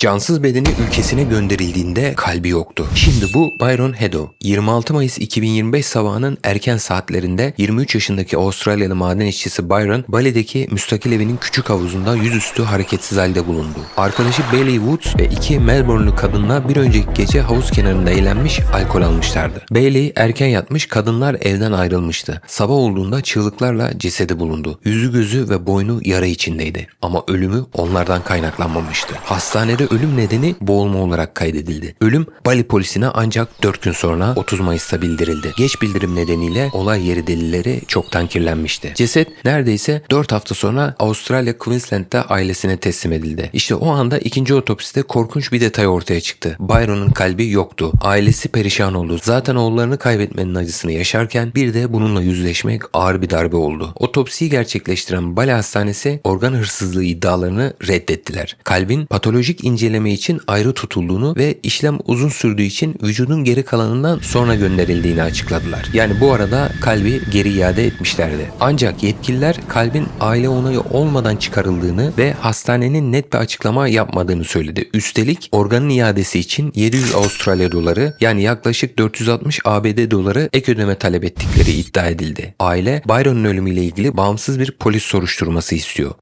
Cansız bedeni ülkesine gönderildiğinde kalbi yoktu. Şimdi bu Byron Hedo. 26 Mayıs 2025 sabahının erken saatlerinde 23 yaşındaki Avustralyalı maden işçisi Byron, Bali'deki müstakil evinin küçük havuzunda yüzüstü hareketsiz halde bulundu. Arkadaşı Bailey Woods ve iki Melbourne'lu kadınla bir önceki gece havuz kenarında eğlenmiş, alkol almışlardı. Bailey erken yatmış, kadınlar evden ayrılmıştı. Sabah olduğunda çığlıklarla cesedi bulundu. Yüzü gözü ve boynu yara içindeydi. Ama ölümü onlardan kaynaklanmamıştı. Hastanede ölüm nedeni boğulma olarak kaydedildi. Ölüm Bali polisine ancak 4 gün sonra 30 Mayıs'ta bildirildi. Geç bildirim nedeniyle olay yeri delilleri çoktan kirlenmişti. Ceset neredeyse 4 hafta sonra Avustralya Queensland'da ailesine teslim edildi. İşte o anda ikinci otopside korkunç bir detay ortaya çıktı. Byron'un kalbi yoktu. Ailesi perişan oldu. Zaten oğullarını kaybetmenin acısını yaşarken bir de bununla yüzleşmek ağır bir darbe oldu. Otopsiyi gerçekleştiren Bali Hastanesi organ hırsızlığı iddialarını reddettiler. Kalbin patolojik inceleme için ayrı tutulduğunu ve işlem uzun sürdüğü için vücudun geri kalanından sonra gönderildiğini açıkladılar. Yani bu arada kalbi geri iade etmişlerdi. Ancak yetkililer kalbin aile onayı olmadan çıkarıldığını ve hastanenin net bir açıklama yapmadığını söyledi. Üstelik organın iadesi için 700 Avustralya doları yani yaklaşık 460 ABD doları ek ödeme talep ettikleri iddia edildi. Aile Byron'un ölümüyle ilgili bağımsız bir polis soruşturması istiyor.